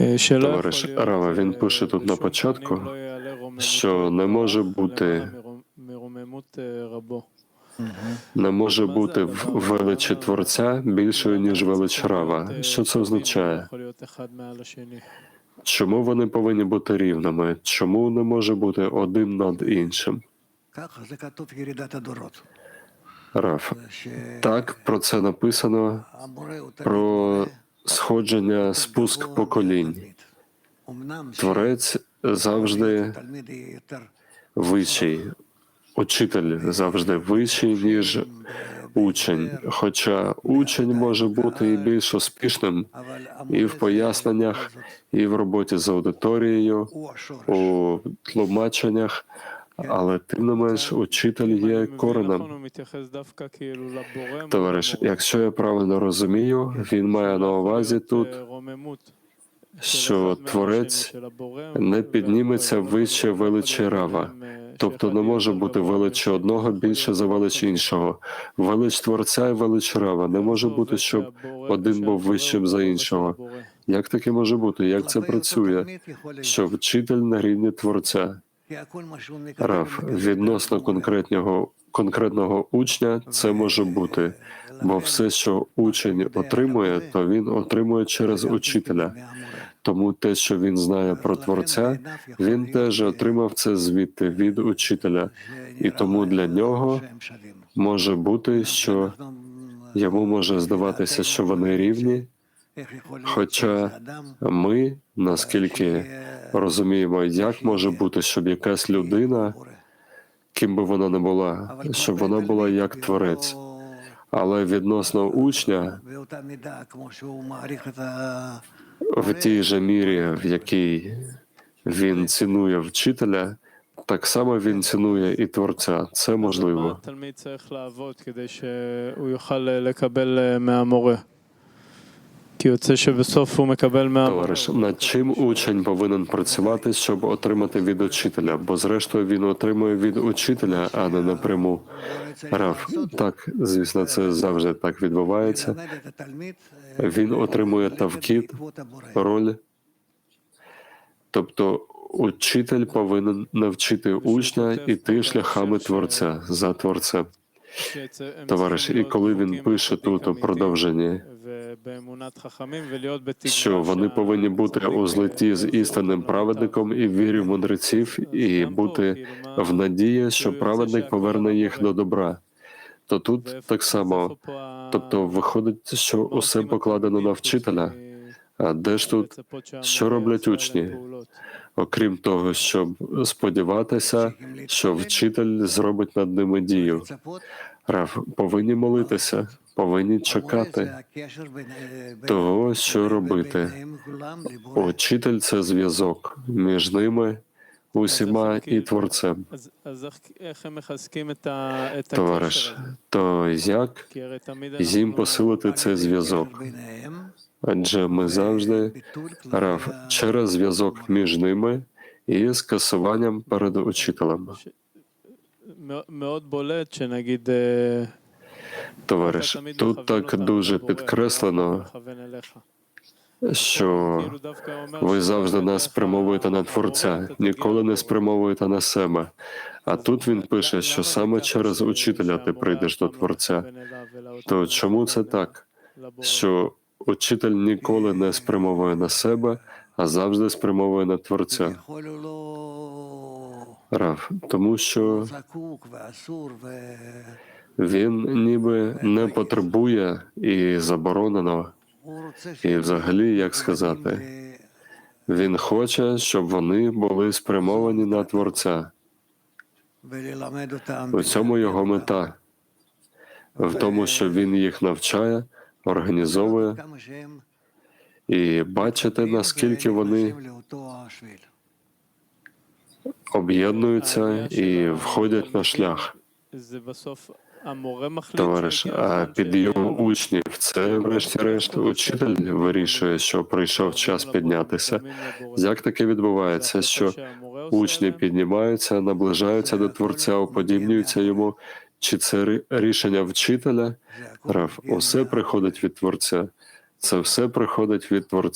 Е, Товариш Рава, він пише тут на початку, що не може бути не може бути величі творця більшою ніж велич рава. Що це означає? Чому вони повинні бути рівними? Чому не може бути один над іншим? Раф, так про це написано про сходження, спуск поколінь. Творець завжди вищий, учитель завжди вищий, ніж учень. Хоча учень може бути і більш успішним, і в поясненнях, і в роботі з аудиторією, у тлумаченнях але тим не менш учитель є коренем. Товариш, якщо я правильно розумію, він має на увазі тут. Що творець не підніметься вище величі рава, тобто не може бути величі одного більше за велич іншого. Велич творця і велич рава не може бути, щоб один був вищим за іншого. Як таке може бути? Як це працює? Що вчитель на рівні творця? Раф, відносно конкретного конкретного учня це може бути, бо все, що учень отримує, то він отримує через учителя. Тому те, що він знає про творця, він теж отримав це звідти від учителя, і тому для нього може бути, що йому може здаватися, що вони рівні. Хоча ми наскільки розуміємо, як може бути, щоб якась людина, ким би вона не була, щоб вона була як творець. Але відносно учня в тій же мірі, в якій він цінує вчителя, так само він цінує і творця. Це можливо і це, що Бісофу Микабель Товариш, над чим учень повинен працювати, щоб отримати від учителя, бо зрештою він отримує від учителя, а не напряму. Раф, так, звісно, це завжди так відбувається. Він отримує тавкіт, роль. Тобто учитель повинен навчити учня іти шляхами творця за творцем. Ем Товариш, і коли він пише тут у продовженні. Е, що вони повинні бути у злиті з істинним праведником і вірю мудреців, і бути в надії, що праведник поверне їх до добра. То тут так само, тобто виходить, що усе покладено на вчителя. А де ж тут що роблять учні? Окрім того, щоб сподіватися, що вчитель зробить над ними дію, Рав, повинні молитися, повинні чекати того, що робити. Учитель це зв'язок між ними. Усіма і творцем товариш, то як їм посилити цей зв'язок? Адже ми завжди рав через зв'язок між ними і скасуванням перед учителем. Товариш, тут так дуже підкреслено, що ви завжди нас спрямовуєте на Творця, ніколи не спрямовуєте на себе. А тут він пише, що саме через учителя ти прийдеш до Творця. То чому це так? Що учитель ніколи не спрямовує на себе, а завжди спрямовує на Творця? Рав, тому що він ніби не потребує і заборонено. І взагалі, як сказати, він хоче, щоб вони були спрямовані на Творця. У цьому його мета, в тому, що він їх навчає, організовує і бачити, наскільки вони об'єднуються і входять на шлях. Товариш, а підйом учнів це, врешті-решт, учитель вирішує, що прийшов час піднятися. Як таке відбувається, що учні піднімаються, наближаються до творця, уподібнюються йому? Чи це рішення вчителя? Раф, усе приходить від творця. Це все приходить від творця.